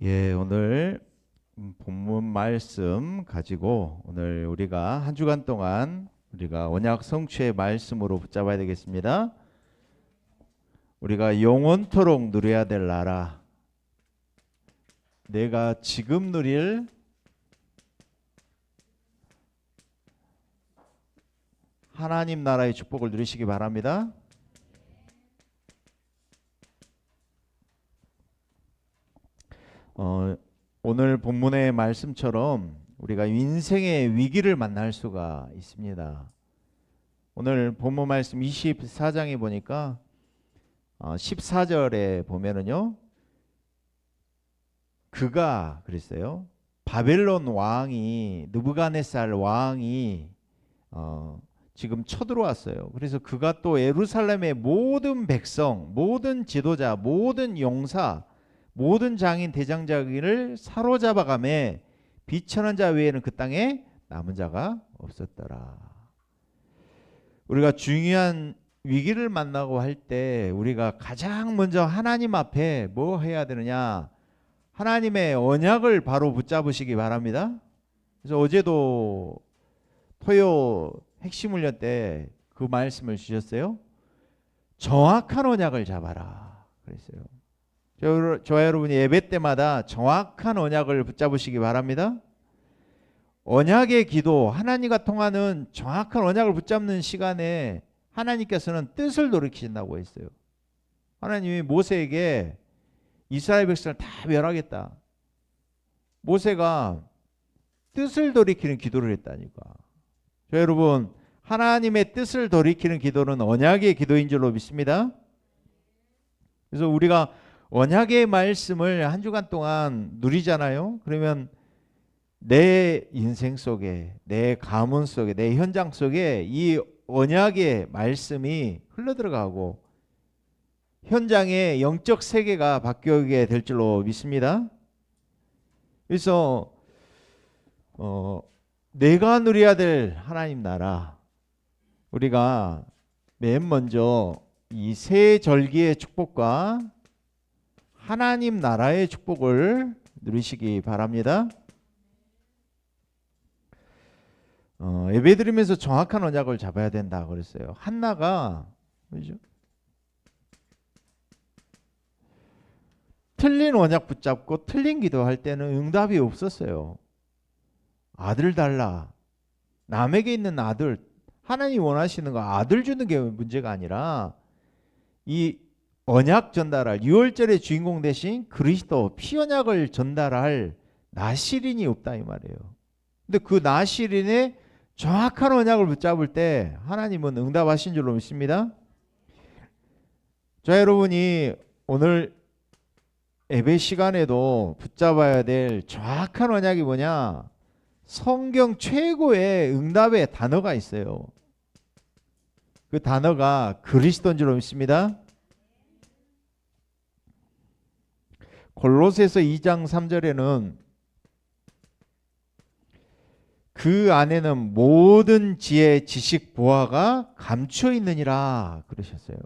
예, 오늘 본문 말씀 가지고 오늘 우리가 한 주간 동안 우리가 언약 성취의 말씀으로 붙잡아야 되겠습니다. 우리가 영원토록 누려야 될 나라. 내가 지금 누릴 하나님 나라의 축복을 누리시기 바랍니다. 어, 오늘 본문의 말씀처럼 우리가 인생의 위기를 만날 수가 있습니다. 오늘 본문 말씀 24장에 보니까 어, 14절에 보면은요. 그가 그랬어요. 바벨론 왕이 느부갓네살 왕이 어, 지금 쳐들어왔어요. 그래서 그가 또 예루살렘의 모든 백성, 모든 지도자, 모든 용사 모든 장인 대장자기를 사로잡아가매 비천한 자 외에는 그 땅에 남은 자가 없었더라. 우리가 중요한 위기를 만나고 할 때 우리가 가장 먼저 하나님 앞에 뭐 해야 되느냐? 하나님의 언약을 바로 붙잡으시기 바랍니다. 그래서 어제도 토요 핵심 훈련 때 그 말씀을 주셨어요. 정확한 언약을 잡아라. 그랬어요. 저, 저 여러분이 예배 때마다 정확한 언약을 붙잡으시기 바랍니다. 언약의 기도, 하나님과 통하는 정확한 언약을 붙잡는 시간에 하나님께서는 뜻을 돌이키신다고 했어요. 하나님이 모세에게 이스라엘 백성을 다 멸하겠다. 모세가 뜻을 돌이키는 기도를 했다니까. 저 여러분, 하나님의 뜻을 돌이키는 기도는 언약의 기도인 줄로 믿습니다. 그래서 우리가 언약의 말씀을 한 주간 동안 누리잖아요. 그러면 내 인생 속에, 내 가문 속에, 내 현장 속에 이 언약의 말씀이 흘러들어가고 현장의 영적 세계가 바뀌게 될 줄로 믿습니다. 그래서 어, 내가 누려야 될 하나님 나라 우리가 맨 먼저 이 새 절기의 축복과 하나님 나라의 축복을 누리시기 바랍니다. 어, 예배 드리면서 정확한 언약을 잡아야 된다 그랬어요. 한나가 그죠? 틀린 언약 붙잡고 틀린 기도할 때는 응답이 없었어요. 아들 달라. 남에게 있는 아들 하나님 원하시는 거 아들 주는 게 문제가 아니라 이 언약 전달할 6월절의 주인공 대신 그리스도 피언약을 전달할 나시린이 없다 이 말이에요. 근데 그 나시린의 정확한 언약을 붙잡을 때 하나님은 응답하신 줄로 믿습니다. 자 여러분이 오늘 예배 시간에도 붙잡아야 될 정확한 언약이 뭐냐? 성경 최고의 응답의 단어가 있어요. 그 단어가 그리스도인 줄로 믿습니다. 골로새서 2장 3절에는 그 안에는 모든 지혜, 지식, 보화가 감추어 있느니라 그러셨어요.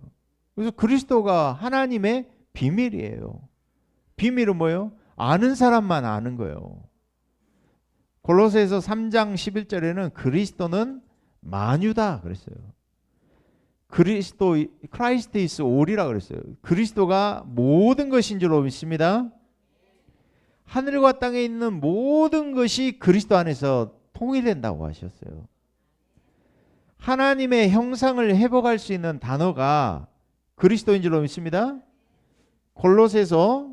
그래서 그리스도가 하나님의 비밀이에요. 비밀은 뭐예요? 아는 사람만 아는 거예요. 골로새서 3장 11절에는 그리스도는 만유다 그랬어요. 그리스도 크라이스트 이스 올이라 그랬어요. 그리스도가 모든 것인 줄로 믿습니다. 하늘과 땅에 있는 모든 것이 그리스도 안에서 통일된다고 하셨어요. 하나님의 형상을 회복할 수 있는 단어가 그리스도인 줄로 믿습니다. 골로새서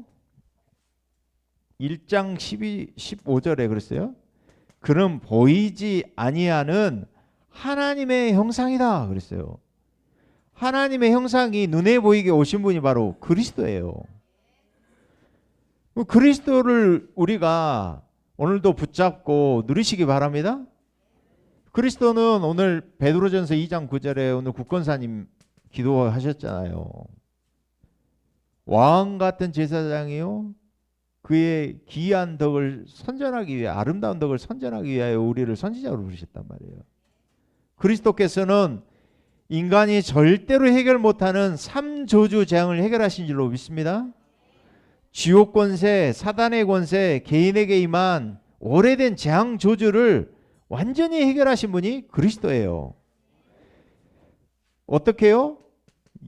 1장 12 15절에 그랬어요. 그는 보이지 아니하는 하나님의 형상이다 그랬어요. 하나님의 형상이 눈에 보이게 오신 분이 바로 그리스도예요. 그 그리스도를 우리가 오늘도 붙잡고 누리시기 바랍니다. 그리스도는 오늘 베드로전서 2장 9절에 오늘 국건사님 기도하셨잖아요. 왕 같은 제사장이요. 그의 기이한 덕을 선전하기 위해 아름다운 덕을 선전하기 위하여 우리를 선지자로 부르셨단 말이에요. 그리스도께서는 인간이 절대로 해결 못하는 삼조주 재앙을 해결하신 줄로 믿습니다. 지옥 권세, 사단의 권세, 개인에게 임한 오래된 재앙 저주를 완전히 해결하신 분이 그리스도예요. 어떻게요?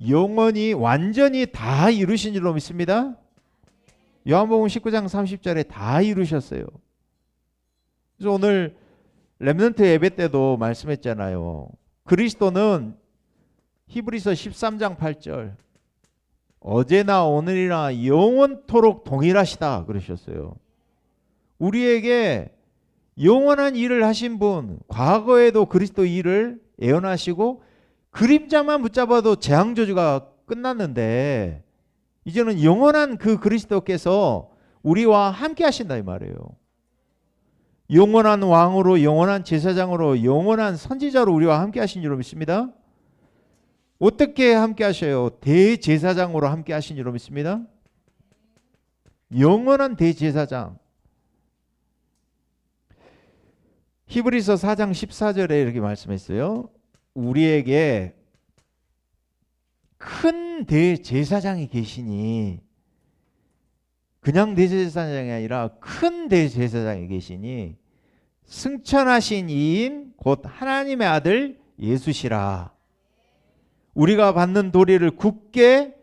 영원히 완전히 다 이루신 줄로 믿습니다. 요한복음 19장 30절에 다 이루셨어요. 그래서 오늘 렘넌트 예배 때도 말씀했잖아요. 그리스도는 히브리서 13장 8절 어제나 오늘이나 영원토록 동일하시다 그러셨어요. 우리에게 영원한 일을 하신 분, 과거에도 그리스도 일을 예언하시고 그림자만 붙잡아도 재앙 저주가 끝났는데 이제는 영원한 그 그리스도께서 우리와 함께 하신다 이 말이에요. 영원한 왕으로 영원한 제사장으로 영원한 선지자로 우리와 함께 하신 줄 믿습니다. 어떻게 함께 하셔요? 대제사장으로 함께 하신 줄 믿습니다. 영원한 대제사장. 히브리서 4장 14절에 이렇게 말씀했어요. 우리에게 큰 대제사장이 계시니 그냥 대제사장이 아니라 큰 대제사장이 계시니 승천하신 이인 곧 하나님의 아들 예수시라. 우리가 받는 도리를 굳게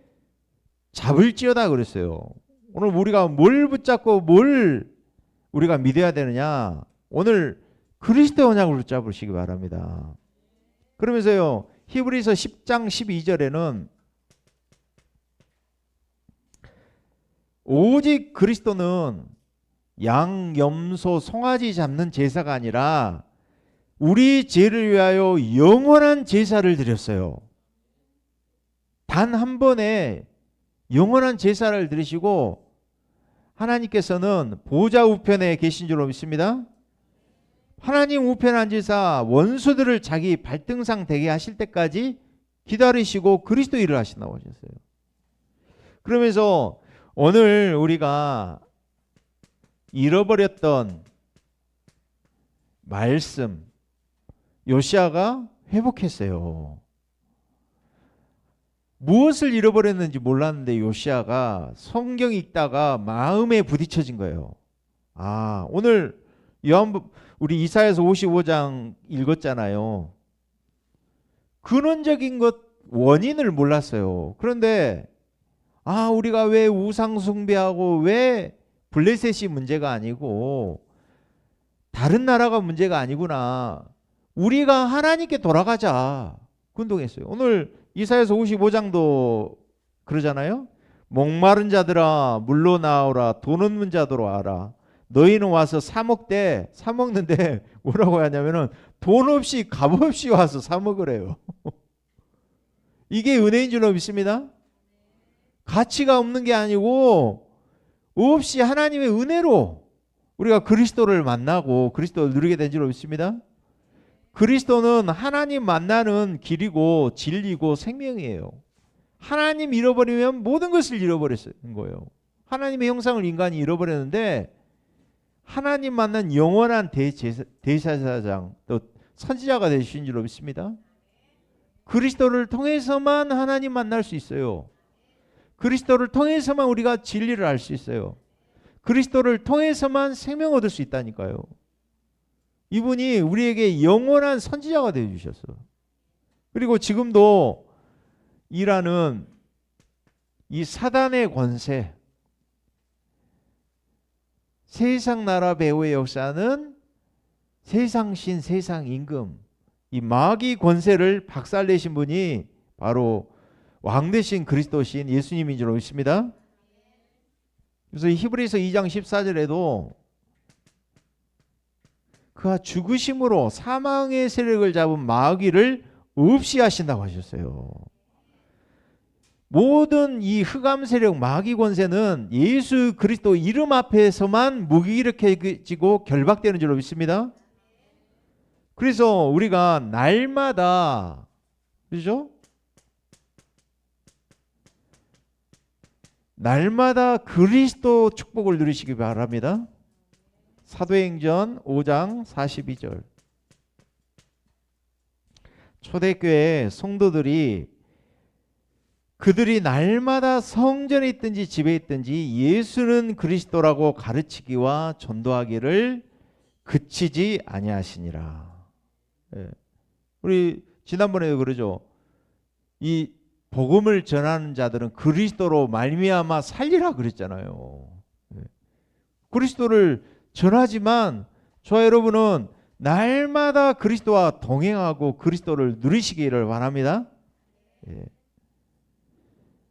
잡을지어다 그랬어요. 오늘 우리가 뭘 붙잡고 뭘 우리가 믿어야 되느냐? 오늘 그리스도 언약을 붙잡으시기 바랍니다. 그러면서요. 히브리서 10장 12절에는 오직 그리스도는 양, 염소, 송아지 잡는 제사가 아니라 우리 죄를 위하여 영원한 제사를 드렸어요. 단 한 번에 영원한 제사를 드리시고 하나님께서는 보좌 우편에 계신 줄로 믿습니다. 하나님 우편 앉으사 원수들을 자기 발등상 되게 하실 때까지 기다리시고 그리스도 일을 하신다고 하셨어요. 그러면서 오늘 우리가 잃어버렸던 말씀 요시아가 회복했어요. 무엇을 잃어버렸는지 몰랐는데 요시아가 성경 읽다가 마음에 부딪혀진 거예요. 아, 오늘 요한 우리 이사야서 55장 읽었잖아요. 근원적인 것 원인을 몰랐어요. 그런데 아, 우리가 왜 우상 숭배하고 왜 블레셋이 문제가 아니고 다른 나라가 문제가 아니구나. 우리가 하나님께 돌아가자. 운동했어요. 오늘 이사야서 55장도 그러잖아요. 목마른 자들아 물로 나오라 돈 없는 자들아 와라. 너희는 와서 사 먹되 사 먹는데 뭐라고 하냐면은 돈 없이 값 없이 와서 사 먹으래요. 이게 은혜인 줄로 믿습니다. 가치가 없는 게 아니고 없이 하나님의 은혜로 우리가 그리스도를 만나고 그리스도를 누리게 된 줄로 믿습니다. 그리스도는 하나님 만나는 길이고 진리고 생명이에요. 하나님 잃어버리면 모든 것을 잃어버렸는 거예요. 하나님의 형상을 인간이 잃어버렸는데 하나님 만난 영원한 대제사, 대사장 또 선지자가 되신 줄로 믿습니다. 그리스도를 통해서만 하나님 만날 수 있어요. 그리스도를 통해서만 우리가 진리를 알 수 있어요. 그리스도를 통해서만 생명 얻을 수 있다니까요. 이분이 우리에게 영원한 선지자가 되어 주셨어. 그리고 지금도 일하는 이 사단의 권세, 세상 나라 배후의 역사는 세상 신, 세상 임금, 이 마귀 권세를 박살내신 분이 바로 왕 대신 그리스도신 예수님인 줄 믿습니다. 그래서 히브리서 2장 14절에도 그가 죽으심으로 사망의 세력을 잡은 마귀를 없이 하신다고 하셨어요. 모든 이 흑암 세력 마귀 권세는 예수 그리스도 이름 앞에서만 무기력해지고 결박되는 줄로 믿습니다. 그래서 우리가 날마다 그죠? 날마다 그리스도 축복을 누리시기 바랍니다. 사도행전 5장 42절. 초대교회 성도들이 그들이 날마다 성전에 있든지 집에 있든지 예수는 그리스도라고 가르치기와 전도하기를 그치지 아니하시니라. 예. 우리 지난번에도 그러죠. 이 복음을 전하는 자들은 그리스도로 말미암아 살리라 그랬잖아요. 예. 그리스도를 전하지만 저 여러분은 날마다 그리스도와 동행하고 그리스도를 누리시기를 바랍니다. 예.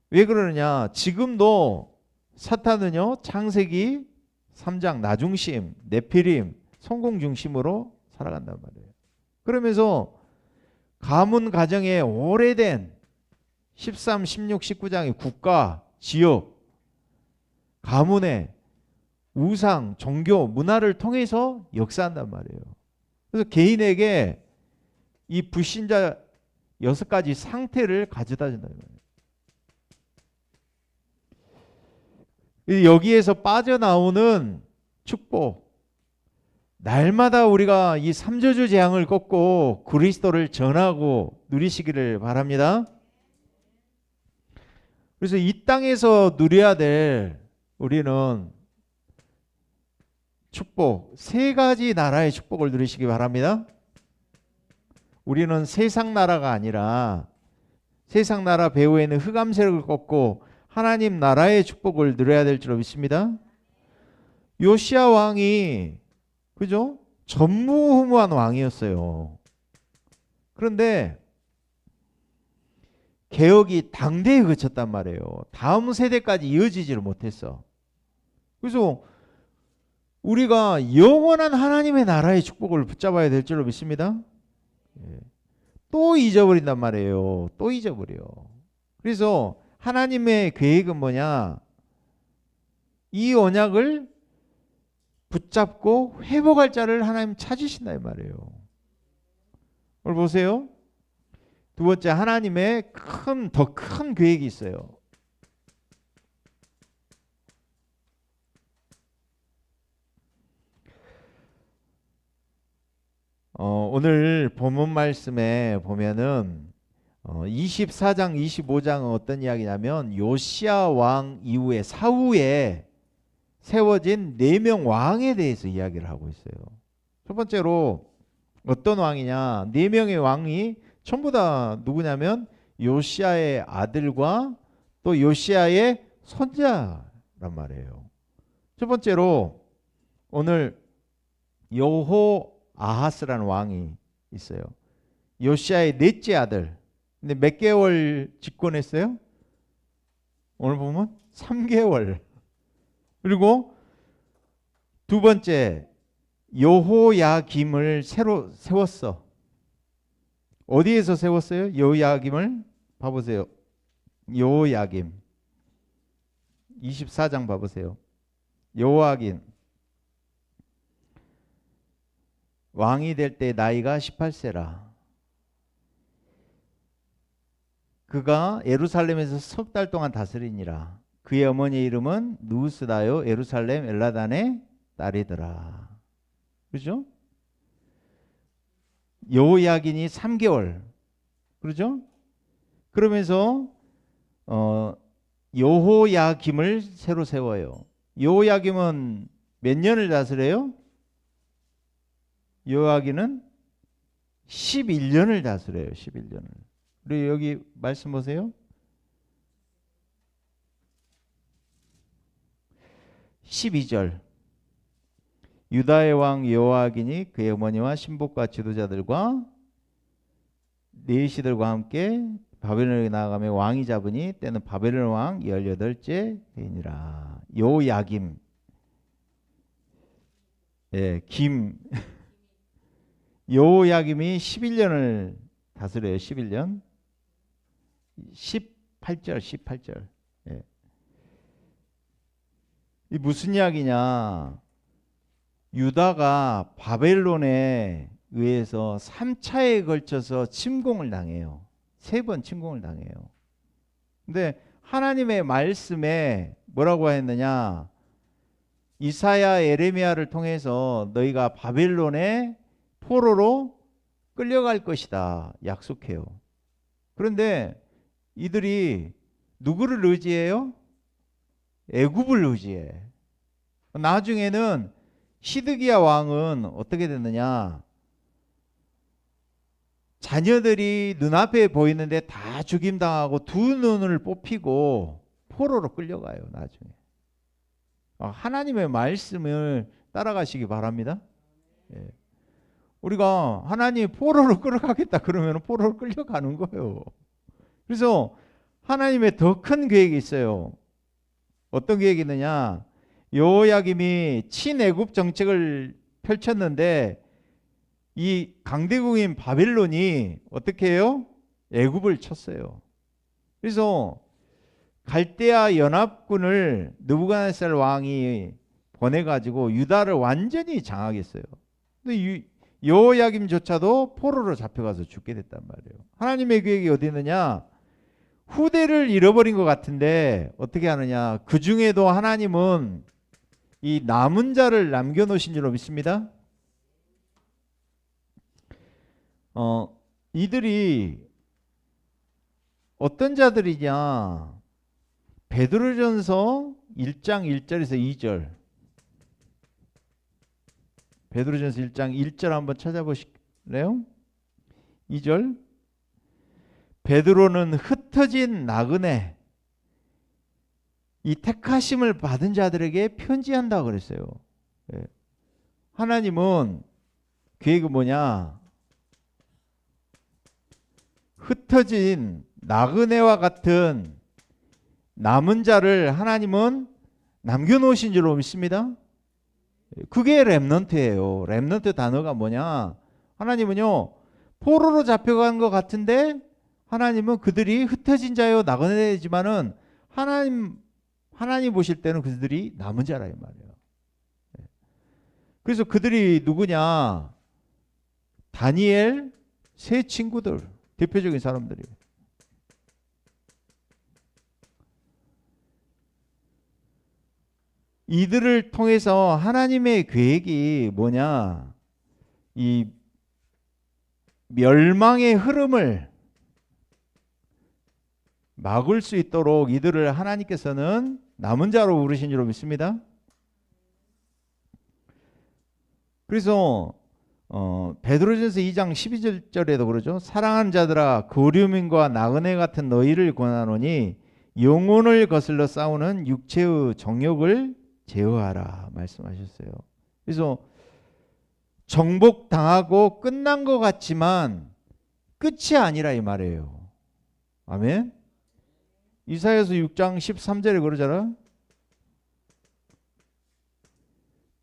왜 그러느냐? 지금도 사탄은요 창세기 3장 나중심, 네피림, 성공 중심으로 살아간단 말이에요. 그러면서 가문 가정에 오래된 13, 16, 19장의 국가, 지역, 가문의 우상, 종교, 문화를 통해서 역사한단 말이에요. 그래서 개인에게 이 불신자 여섯 가지 상태를 가져다 거예요. 여기에서 빠져나오는 축복. 날마다 우리가 이 삼저주 재앙을 꺾고 그리스도를 전하고 누리시기를 바랍니다. 그래서 이 땅에서 누려야 될 우리는 축복, 세 가지 나라의 축복을 누리시기 바랍니다. 우리는 세상 나라가 아니라 세상 나라 배후에는 흑암 세력을 꺾고 하나님 나라의 축복을 누려야 될 줄로 믿습니다. 요시아 왕이 그죠? 전무후무한 왕이었어요. 그런데 개혁이 당대에 그쳤단 말이에요. 다음 세대까지 이어지지를 못했어. 그래서 우리가 영원한 하나님의 나라의 축복을 붙잡아야 될 줄로 믿습니다. 예. 또 잊어버린단 말이에요. 또 잊어버려. 그래서 하나님의 계획은 뭐냐? 이 언약을 붙잡고 회복할 자를 하나님 찾으신다 이 말이에요. 오늘 보세요. 두 번째 하나님의 큰 더 큰 계획이 있어요. 어, 오늘 본문 말씀에 보면은 어, 24장, 25장은 어떤 이야기냐면 요시아 왕 이후에 사후에 세워진 네 명 왕에 대해서 이야기를 하고 있어요. 첫 번째로 어떤 왕이냐? 네 명의 왕이 전부 다 누구냐면 요시아의 아들과 또 요시아의 손자란 말이에요. 첫 번째로 오늘 여호 아하스라는 왕이 있어요. 요시아의 넷째 아들. 근데 몇 개월 집권했어요? 오늘 보면 3개월. 그리고 두 번째 여호야김을 새로 세웠어. 어디에서 세웠어요? 여호야김을 봐보세요. 여호야김 24장 봐보세요. 여호야김 왕이 될 때 나이가 18세라. 그가 예루살렘에서 석 달 동안 다스리니라. 그의 어머니 이름은 누스다요 예루살렘 엘라단의 딸이더라. 그죠? 여호야긴이 3개월. 그러죠? 그러면서 어 여호야김을 새로 세워요. 여호야김은 몇 년을 다스려요? 여호야긴은 11년을 다스려요. 11년을. 그리고 여기 말씀 보세요. 12절 유다의 왕 여호아긴이 그의 어머니와 신복과 지도자들과 네시들과 함께 바벨론에 나아가며 왕이 잡으니 때는 바벨론 왕 18째 해이니라 요야김 예, 김 요야김이 11년을 다스려요 11년 18절 18절 예. 이 무슨 이야기냐? 유다가 바벨론에 의해서 3차에 걸쳐서 침공을 당해요. 세 번 침공을 당해요. 근데 하나님의 말씀에 뭐라고 했느냐? 이사야 에레미야를 통해서 너희가 바벨론의 포로로 끌려갈 것이다. 약속해요. 그런데 이들이 누구를 의지해요? 애굽을 의지해. 나중에는 시드기야 왕은 어떻게 됐느냐? 자녀들이 눈앞에 보이는데 다 죽임당하고 두 눈을 뽑히고 포로로 끌려가요 나중에 아, 하나님의 말씀을 따라가시기 바랍니다 예. 우리가 하나님 포로로 끌어가겠다 그러면 포로로 끌려가는 거예요 그래서 하나님의 더 큰 계획이 있어요 어떤 계획이 있느냐 여호야김이 친애굽 정책을 펼쳤는데 이 강대국인 바벨론이 어떻게 해요? 애굽을 쳤어요. 그래서 갈대아 연합군을 느부갓네살 왕이 보내 가지고 유다를 완전히 장악했어요. 근데 여호야김조차도 포로로 잡혀가서 죽게 됐단 말이에요. 하나님의 계획이 어디 있느냐? 후대를 잃어버린 것 같은데 어떻게 하느냐? 그 중에도 하나님은 이 남은 자를 남겨놓으신 줄로 믿습니다. 어, 이들이 어떤 자들이냐? 베드로전서 1장 1절에서 2절. 베드로전서 1장 1절 한번 찾아보실래요? 2절. 베드로는 흩어진 나그네 이 택하심을 받은 자들에게 편지한다 그랬어요. 예. 하나님은 계획은 뭐냐? 흩어진 나그네와 같은 남은 자를 하나님은 남겨놓으신 줄로 믿습니다. 그게 렘넌트예요. 렘넌트 단어가 뭐냐? 하나님은요 포로로 잡혀간 것 같은데 하나님은 그들이 흩어진 자요 나그네지만은 하나님 하나님 보실 때는 그들이 남은 자라 이 말이에요. 그래서 그들이 누구냐? 다니엘 세 친구들 대표적인 사람들이. 이들을 통해서 하나님의 계획이 뭐냐? 이 멸망의 흐름을 막을 수 있도록 이들을 하나님께서는 남은 자로 부르신 줄로 믿습니다. 그래서 어, 베드로전서 2장 12절에도 그러죠. 사랑하는 자들아 거류민과 나그네 같은 너희를 권하노니 영혼을 거슬러 싸우는 육체의 정욕을 제어하라 말씀하셨어요. 그래서 정복 당하고 끝난 것 같지만 끝이 아니라 이 말이에요. 아멘. 이사야서 6장 13절에 그러잖아.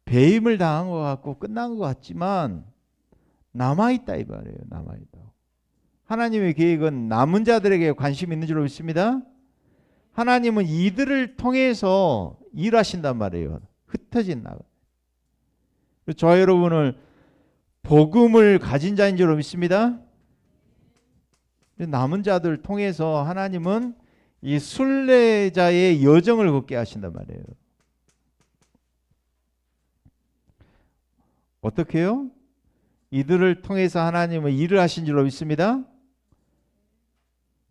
배임을 당한 것 같고 끝난 것 같지만 남아 있다 이 말이에요. 남아 있다. 하나님의 계획은 남은 자들에게 관심 있는 줄로 믿습니다. 하나님은 이들을 통해서 일하신단 말이에요. 흩어진 나. 저 여러분을 복음을 가진 자인 줄로 믿습니다. 남은 자들 통해서 하나님은 이 순례자의 여정을 걷게 하신단 말이에요. 어떻게요? 이들을 통해서 하나님은 일을 하신 줄로 믿습니다.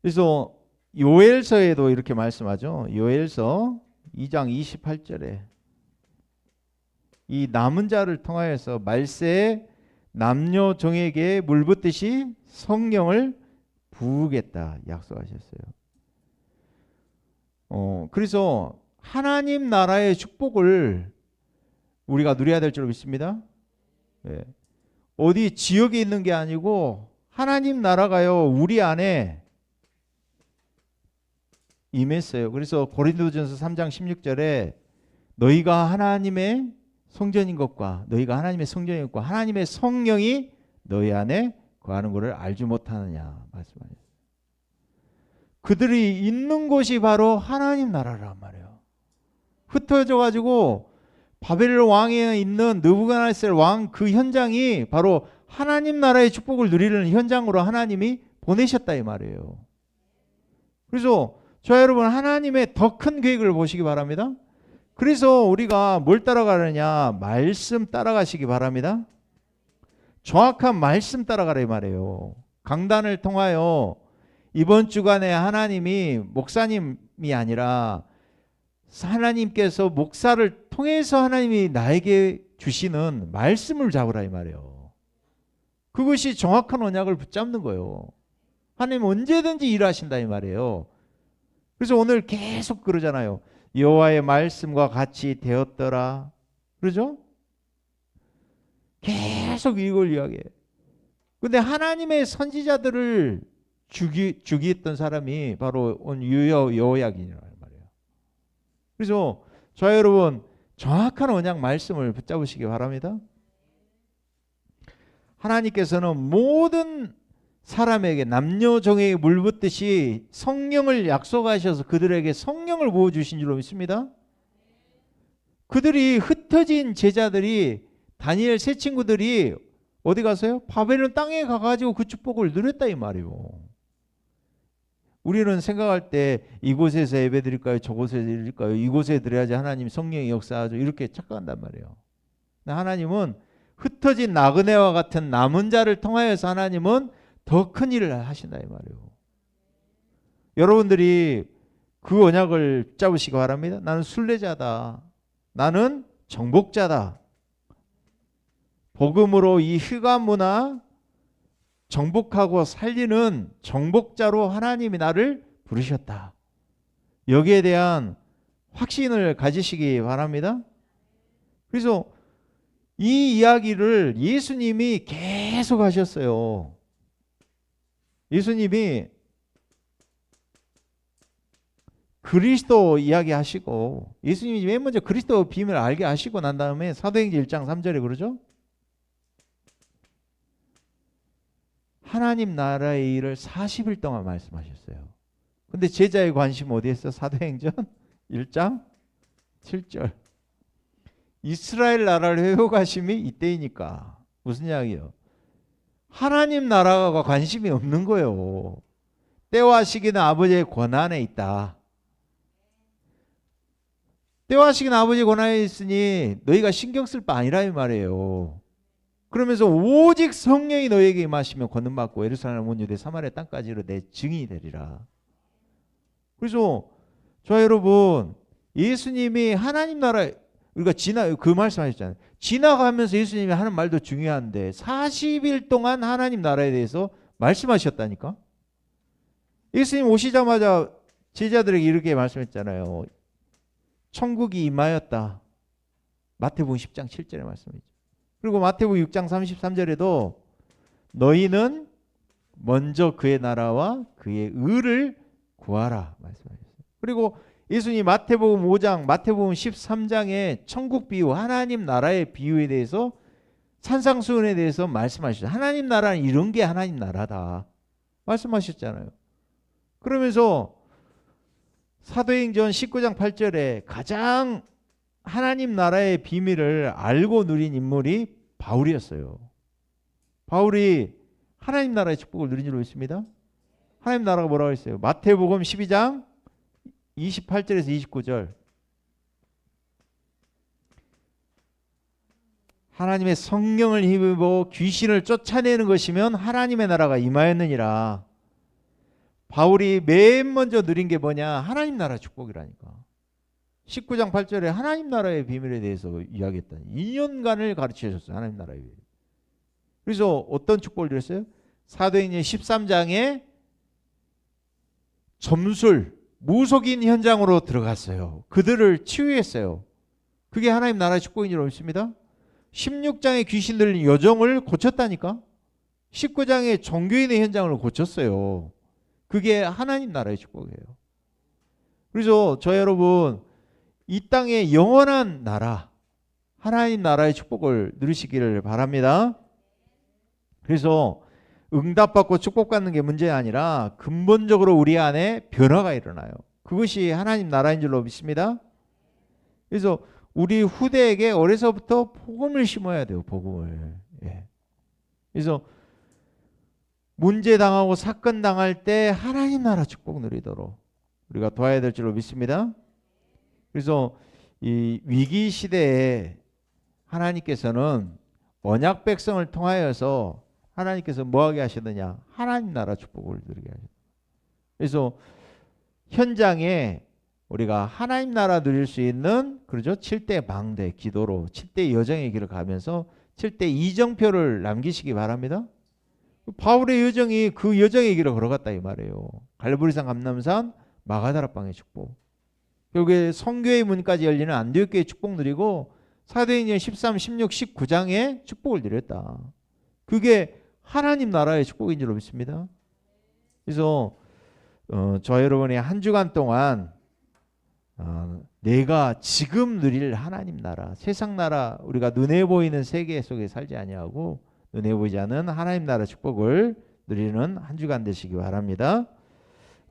그래서 요엘서에도 이렇게 말씀하죠. 요엘서 2장 28절에 이 남은 자를 통하여서 말세에 남녀 종에게 물붓듯이 성령을 부으겠다 약속하셨어요. 어, 그래서 하나님 나라의 축복을 우리가 누려야 될 줄 믿습니다. 예. 어디 지역에 있는 게 아니고 하나님 나라가요 우리 안에 임했어요. 그래서 고린도전서 3장 16절에 너희가 하나님의 성전인 것과 너희가 하나님의 성전인 것과 하나님의 성령이 너희 안에 거하는 것을 알지 못하느냐 말씀하셨어요. 그들이 있는 곳이 바로 하나님 나라란 말이에요. 흩어져 가지고 바벨론 왕에 있는 느부갓네살 왕 그 현장이 바로 하나님 나라의 축복을 누리는 현장으로 하나님이 보내셨다 이 말이에요. 그래서 저 여러분 하나님의 더 큰 계획을 보시기 바랍니다. 그래서 우리가 뭘 따라가느냐 말씀 따라가시기 바랍니다. 정확한 말씀 따라가라 이 말이에요. 강단을 통하여 이번 주간에 하나님이 목사님 말씀이 아니라 하나님께서 목사를 통해서 하나님이 나에게 주시는 말씀을 잡으라 이 말이에요. 그것이 정확한 언약을 붙잡는 거예요. 하나님 언제든지 일하신다 이 말이에요. 그래서 오늘 계속 그러잖아요. 여호와의 말씀과 같이 되었더라. 그러죠? 계속 이걸 이야기해. 근데 하나님의 선지자들을 죽이 죽이했던 사람이 바로 온 유여 여호야긴이란 말이에요. 그래서 저 여러분 정확한 언약 말씀을 붙잡으시기 바랍니다. 하나님께서는 모든 사람에게 남녀 정에게 물붓듯이 성령을 약속하셔서 그들에게 성령을 부어 주신 줄로 믿습니다. 그들이 흩어진 제자들이 다니엘 세 친구들이 어디 가서요? 바벨론 땅에 가가지고 그 축복을 누렸다 이 말이요. 우리는 생각할 때 이곳에서 예배 드릴까요? 저곳에 드릴까요? 이곳에 드려야지 하나님 성령의 역사하죠. 이렇게 착각한단 말이에요. 하나님은 흩어진 나그네와 같은 남은 자를 통하여서 하나님은 더 큰 일을 하신다 이 말이에요. 여러분들이 그 언약을 잡으시기 바랍니다. 나는 순례자다. 나는 정복자다. 복음으로 이 흑암 문화 정복하고 살리는 정복자로 하나님이 나를 부르셨다. 여기에 대한 확신을 가지시기 바랍니다. 그래서 이 이야기를 예수님이 계속 하셨어요. 예수님이 그리스도 이야기 하시고 예수님이 맨 먼저 그리스도 비밀을 알게 하시고 난 다음에 사도행전 1장 3절에 그러죠? 하나님 나라의 일을 40일 동안 말씀하셨어요. 근데 제자의 관심 어디에 있어? 사도행전 1장 7절. 이스라엘 나라를 회복하심이 이때이니까. 무슨 이야기요? 하나님 나라가 관심이 없는 거예요. 때와 시기는 아버지의 권한에 있다. 때와 시기는 아버지의 권한에 있으니 너희가 신경 쓸 바 아니라 이 말이에요. 그러면서 오직 성령이 너에게 임하시면 권능받고 예루살렘 온 유대 사마리아 땅까지로 내 증인이 되리라. 그래서 저 여러분 예수님이 하나님 나라 우리가 지나 그 말씀하셨잖아요. 지나가면서 예수님이 하는 말도 중요한데 40일 동안 하나님 나라에 대해서 말씀하셨다니까. 예수님 오시자마자 제자들에게 이렇게 말씀했잖아요. 천국이 임하였다. 마태복음 10장 7절에 말씀이죠. 그리고 마태복음 6장 33절에도 너희는 먼저 그의 나라와 그의 의를 구하라 말씀하셨어요. 그리고 예수님 마태복음 5장, 마태복음 13장에 천국 비유, 하나님 나라의 비유에 대해서 산상수훈에 대해서 말씀하셨죠. 하나님 나라는 이런 게 하나님 나라다. 말씀하셨잖아요. 그러면서 사도행전 19장 8절에 가장 하나님 나라의 비밀을 알고 누린 인물이 바울이었어요. 바울이 하나님 나라의 축복을 누린 줄로 있습니다. 하나님 나라가 뭐라고 했어요? 마태복음 12장 28절에서 29절. 하나님의 성령을 힘입어 귀신을 쫓아내는 것이면 하나님의 나라가 임하였느니라. 바울이 맨 먼저 누린 게 뭐냐? 하나님 나라 축복이라니까. 19장 8절에 하나님 나라의 비밀에 대해서 이야기했다. 2년간을 가르쳐 줬어요. 하나님 나라의 비밀. 그래서 어떤 축복을 드렸어요? 사도행전 13장에 점술, 무속인 현장으로 들어갔어요. 그들을 치유했어요. 그게 하나님 나라의 축복인 줄 믿습니다. 16장에 귀신 들린 여정을 고쳤다니까. 19장에 종교인의 현장을 고쳤어요. 그게 하나님 나라의 축복이에요. 그래서 저 여러분 이 땅의 영원한 나라, 하나님 나라의 축복을 누리시기를 바랍니다. 그래서 응답받고 축복받는 게 문제 아니라 근본적으로 우리 안에 변화가 일어나요. 그것이 하나님 나라인 줄로 믿습니다. 그래서 우리 후대에게 어려서부터 복음을 심어야 돼요. 복음을. 예. 그래서 문제 당하고 사건 당할 때 하나님 나라 축복 누리도록 우리가 도와야 될 줄로 믿습니다. 그래서 이 위기 시대에 하나님께서는 언약 백성을 통하여서 하나님께서 뭐하게 하시느냐 하나님 나라 축복을 누리게 하셨다. 그래서 현장에 우리가 하나님 나라 누릴 수 있는 그러죠. 7대 망대 기도로 7대 여정의 길을 가면서 7대 이정표를 남기시기 바랍니다. 바울의 여정이 그 여정의 길을 걸어갔다 이 말이에요. 갈보리산 감남산 마가다락방의 축복. 결국에 성교의 문까지 열리는 안디옥교의 축복 누리고 사도행전 13, 16, 19장의 축복을 누렸다. 그게 하나님 나라의 축복인 줄 믿습니다. 그래서 어, 저 여러분이 한 주간 동안 어, 내가 지금 누릴 하나님 나라, 세상 나라 우리가 눈에 보이는 세계 속에 살지 아니하고 눈에 보이지 않는 하나님 나라 축복을 누리는 한 주간 되시기 바랍니다.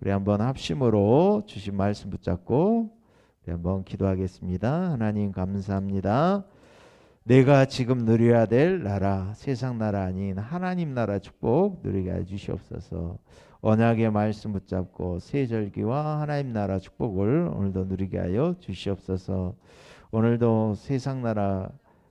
우리 한번 합심으로 주신 말씀 붙잡고 우리 한번 기도하겠습니다. 하나님 감사합니다. 내가 지금 누려야 될 나라, 세상 나라 아닌 하나님 나라 축복 누리게 해 주시옵소서. 언약의 말씀 붙잡고 세절기와 하나님 나라 축복을 오늘도 누리게 하여 주시옵소서. 오늘도 세상 나라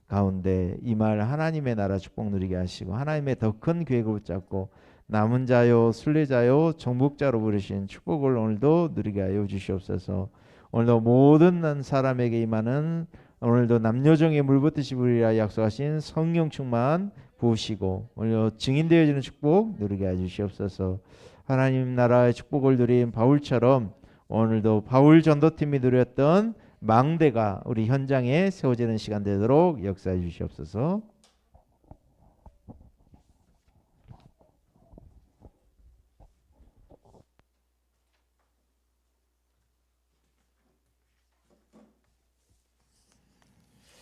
가운데 이 말 하나님의 나라 축복 누리게 하시고 하나님의 더 큰 계획을 붙잡고 남은 자요 순례자요 정복자로 부르신 축복을 오늘도 누리게 하여 주시옵소서. 오늘도 모든 사람에게 임하는 오늘도 남녀정의 물붓듯이 부리라 약속하신 성령 충만 부으시고 오늘 증인되어지는 축복 누리게 해 주시옵소서. 하나님 나라의 축복을 누린 바울처럼 오늘도 바울 전도팀이 누렸던 망대가 우리 현장에 세워지는 시간 되도록 역사해 주시옵소서.